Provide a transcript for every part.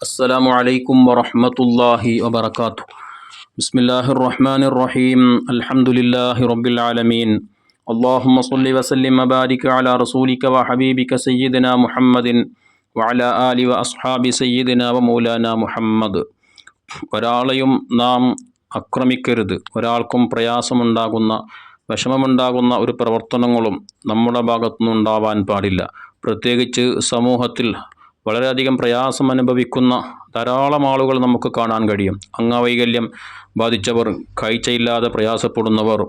السلام عليكم ورحمة الله وبركاته بسم الله الرحمن الرحيم الحمد لله رب العالمين اللهم صل وسلم وبارك على رسولك وحبيبك سيدنا محمد وعلى آل وأصحاب سيدنا ومولانا മുഹമ്മദ് ഒരാളെയും നാം ആക്രമിക്കരുത് ഒരാൾക്കും പ്രയാസമുണ്ടാകുന്ന വിഷമമുണ്ടാകുന്ന ഒരു പ്രവർത്തനങ്ങളും നമ്മുടെ ഭാഗത്തുനിന്നുണ്ടാവാൻ പാടില്ല പ്രത്യേകിച്ച് സമൂഹത്തിൽ വളരെയധികം പ്രയാസം അനുഭവിക്കുന്ന ധാരാളം ആളുകൾ നമുക്ക് കാണാൻ കഴിയും. അംഗവൈകല്യം ബാധിച്ചവർ കാഴ്ചയില്ലാതെ പ്രയാസപ്പെടുന്നവർ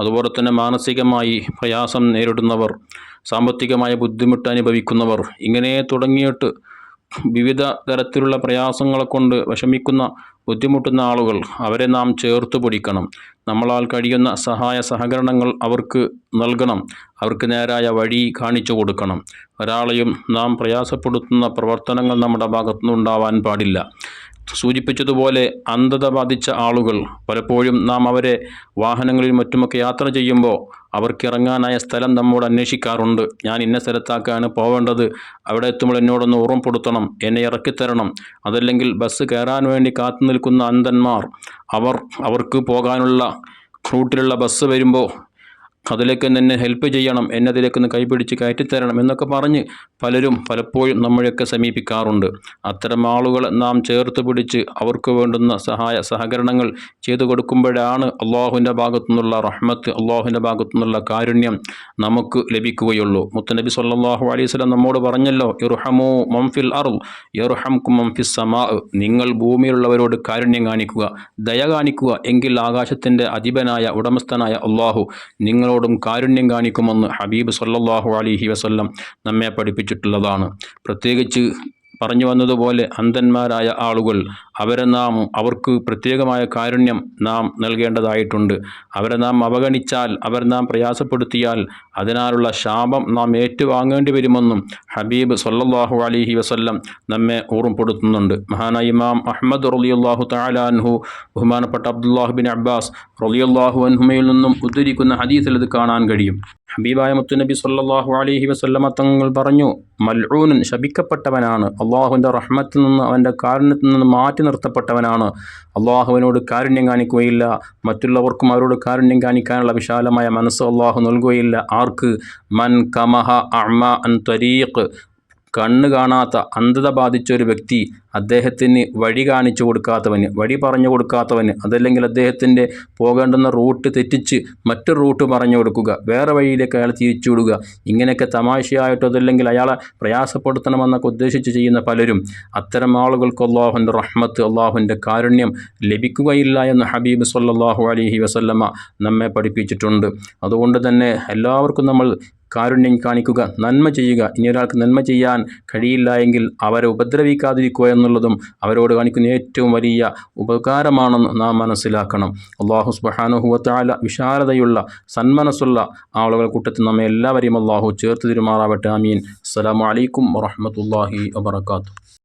അതുപോലെ തന്നെ മാനസികമായി പ്രയാസം നേരിടുന്നവർ സാമ്പത്തികമായ ബുദ്ധിമുട്ട് അനുഭവിക്കുന്നവർ ഇങ്ങനെ തുടങ്ങിയിട്ട് വിവിധ തരത്തിലുള്ള പ്രയാസങ്ങളെ കൊണ്ട് വിഷമിക്കുന്ന ബുദ്ധിമുട്ടുന്ന ആളുകൾ അവരെ നാം ചേർത്ത് പിടിക്കണം. നമ്മളാൽ കഴിയുന്ന സഹായ സഹകരണങ്ങൾ അവർക്ക് നൽകണം. അവർക്ക് നേരായ വഴി കാണിച്ചു കൊടുക്കണം. ഒരാളെയും നാം പ്രയാസപ്പെടുത്തുന്ന പ്രവർത്തനങ്ങൾ നമ്മുടെ ഭാഗത്തുനിന്ന് ഉണ്ടാവാൻ പാടില്ല. സൂചിപ്പിച്ചതുപോലെ അന്ധത ബാധിച്ച ആളുകൾ പലപ്പോഴും നാം അവരെ വാഹനങ്ങളിൽ മറ്റുമൊക്കെ യാത്ര ചെയ്യുമ്പോൾ അവർക്ക് ഇറങ്ങാനായ സ്ഥലം നമ്മോട് അന്വേഷിക്കാറുണ്ട്. ഞാൻ ഇന്ന സ്ഥലത്താക്കാണ് പോവേണ്ടത്. അവിടെ എത്തുമ്പോൾ എന്നോടൊന്ന് ഓർമ്മപ്പെടുത്തണം. എന്നെ ഇറക്കിത്തരണം. അതല്ലെങ്കിൽ ബസ് കയറാൻ വേണ്ടി കാത്തു നിൽക്കുന്ന അന്ധന്മാർ. അവർ അവർക്ക് പോകാനുള്ള റൂട്ടിലുള്ള ബസ് വരുമ്പോൾ അതിലേക്ക് എന്നെ ഹെൽപ്പ് ചെയ്യണം എന്നെ അതിലേക്ക് ഒന്ന് കൈപിടിച്ച് കയറ്റിത്തരണം എന്നൊക്കെ പറഞ്ഞ് പലരും പലപ്പോഴും നമ്മളെയൊക്കെ സമീപിക്കാറുണ്ട്. അത്തരം ആളുകളെ നാം ചേർത്ത് പിടിച്ച് അവർക്ക് വേണ്ടുന്ന സഹായ സഹകരണങ്ങൾ ചെയ്തു കൊടുക്കുമ്പോഴാണ് അള്ളാഹുവിന്റെ ഭാഗത്തു നിന്നുള്ള റഹ്മത്ത് അള്ളാഹുവിന്റെ ഭാഗത്തു നിന്നുള്ള കാരുണ്യം നമുക്ക് ലഭിക്കുകയുള്ളൂ. മുത്തനബി സല്ലാഹു അലൈഹി സ്വലം നമ്മോട് പറഞ്ഞല്ലോ ഇർഹമോ മംഫിൽ അറു ഇർഹംകു മംഫിസ് സമാ നിങ്ങൾ ഭൂമിയിലുള്ളവരോട് കാരുണ്യം കാണിക്കുക ദയ കാണിക്കുക എങ്കിൽ ആകാശത്തിന്റെ അധിപനായ ഉടമസ്ഥനായ അള്ളാഹു നിങ്ങളോടും കാരുണ്യം കാണിക്കുമെന്ന് ഹബീബ് സല്ലാഹു അലൈഹി വസല്ലം നമ്മെ പഠിപ്പിച്ചിട്ടുള്ളതാണ്. പ്രത്യേകിച്ച് പറഞ്ഞു വന്നതുപോലെ അന്ധന്മാരായ ആളുകൾ അവരെ നാം അവർക്ക് പ്രത്യേകമായ കാരുണ്യം നാം നൽകേണ്ടതായിട്ടുണ്ട്. അവരെ നാം അവഗണിച്ചാൽ അവർ നാം പ്രയാസപ്പെടുത്തിയാൽ അതിനാലുള്ള ശാപം നാം ഏറ്റുവാങ്ങേണ്ടി വരുമെന്നും ഹബീബ് സൊല്ലാഹു അലിഹി വസല്ലം നമ്മെ ഓർമ്മപ്പെടുത്തുന്നുണ്ട്. മഹാനായ ഇമാം അഹമ്മദ് റലിയുല്ലാഹു തആല അൻഹു ബഹുമാനപ്പെട്ട അബ്ദുല്ലാഹു ബിൻ അബ്ബാസ് റലിയുല്ലാഹു അൻഹുമയിൽ നിന്നും ഉദ്ധരിക്കുന്ന ഹദീസിൽ ഇത് കാണാൻ കഴിയും. ഹബീബായ മുത്തുനബി സല്ലാഹു അലഹി വസല്ലമ തങ്ങൾ പറഞ്ഞു മൽഊനൻ ശപിക്കപ്പെട്ടവനാണ്. അള്ളാഹുവിന്റെ റഹ്മത്തിൽ നിന്ന് അവന്റെ കാരുണ്യത്തിൽ നിന്ന് മാറ്റി നിർത്തപ്പെട്ടവനാണ്. അള്ളാഹുവിനോട് കാരുണ്യം കാണിക്കുകയില്ല. മറ്റുള്ളവർക്കും അവരോട് കാരുണ്യം കാണിക്കാനുള്ള വിശാലമായ മനസ്സ് അള്ളാഹു നൽകുകയില്ല. ആർക്ക്? മൻ കമഹ അമ അൻ ത്വരീഖ് കണ്ണ് കാണാത്ത അന്ധത ബാധിച്ച ഒരു വ്യക്തി അദ്ദേഹത്തിന് വഴി കാണിച്ചു കൊടുക്കാത്തവന് വഴി പറഞ്ഞു കൊടുക്കാത്തവന് അതല്ലെങ്കിൽ അദ്ദേഹത്തിന്റെ പോകേണ്ടുന്ന റൂട്ട് തെറ്റിച്ച് മറ്റു റൂട്ട് പറഞ്ഞു കൊടുക്കുക വേറെ വഴിയിലേക്ക് അയാൾ തിരിച്ചു വിടുക ഇങ്ങനെയൊക്കെ തമാശയായിട്ടോ അതല്ലെങ്കിൽ അയാളെ പ്രയാസപ്പെടുത്തണമെന്നൊക്കെ ഉദ്ദേശിച്ച് ചെയ്യുന്ന പലരും അത്തരം ആളുകൾക്ക് അള്ളാഹുന്റെ റഹ്മത്ത് അള്ളാഹുന്റെ കാരുണ്യം ലഭിക്കുകയില്ല എന്ന് ഹബീബ് സല്ലാഹു അലഹി വസല്ലമ്മ നമ്മെ പഠിപ്പിച്ചിട്ടുണ്ട്. അതുകൊണ്ട് തന്നെ എല്ലാവർക്കും നമ്മൾ കാരുണ്യം കാണിക്കുക നന്മ ചെയ്യുക. ഇനി ഒരാൾക്ക് നന്മ ചെയ്യാൻ കഴിയില്ല എങ്കിൽ അവരെ ഉപദ്രവിക്കാതിരിക്കുക എന്നുള്ളതും അവരോട് കാണിക്കുന്ന ഏറ്റവും വലിയ ഉപകാരമാണെന്ന് നാം മനസ്സിലാക്കണം. അള്ളാഹു സുബാനുഹുവത്താല വിശാലതയുള്ള സന്മനസ്സുള്ള ആളുകൾ കൂട്ടത്തിൽ നമ്മെ എല്ലാവരെയും അള്ളാഹു ചേർത്ത് തിരുമാറാവട്ടെ. അമീൻ അസ്സലാമലൈക്കും വറഹമത്തല്ലാഹി വബർക്കാത്തു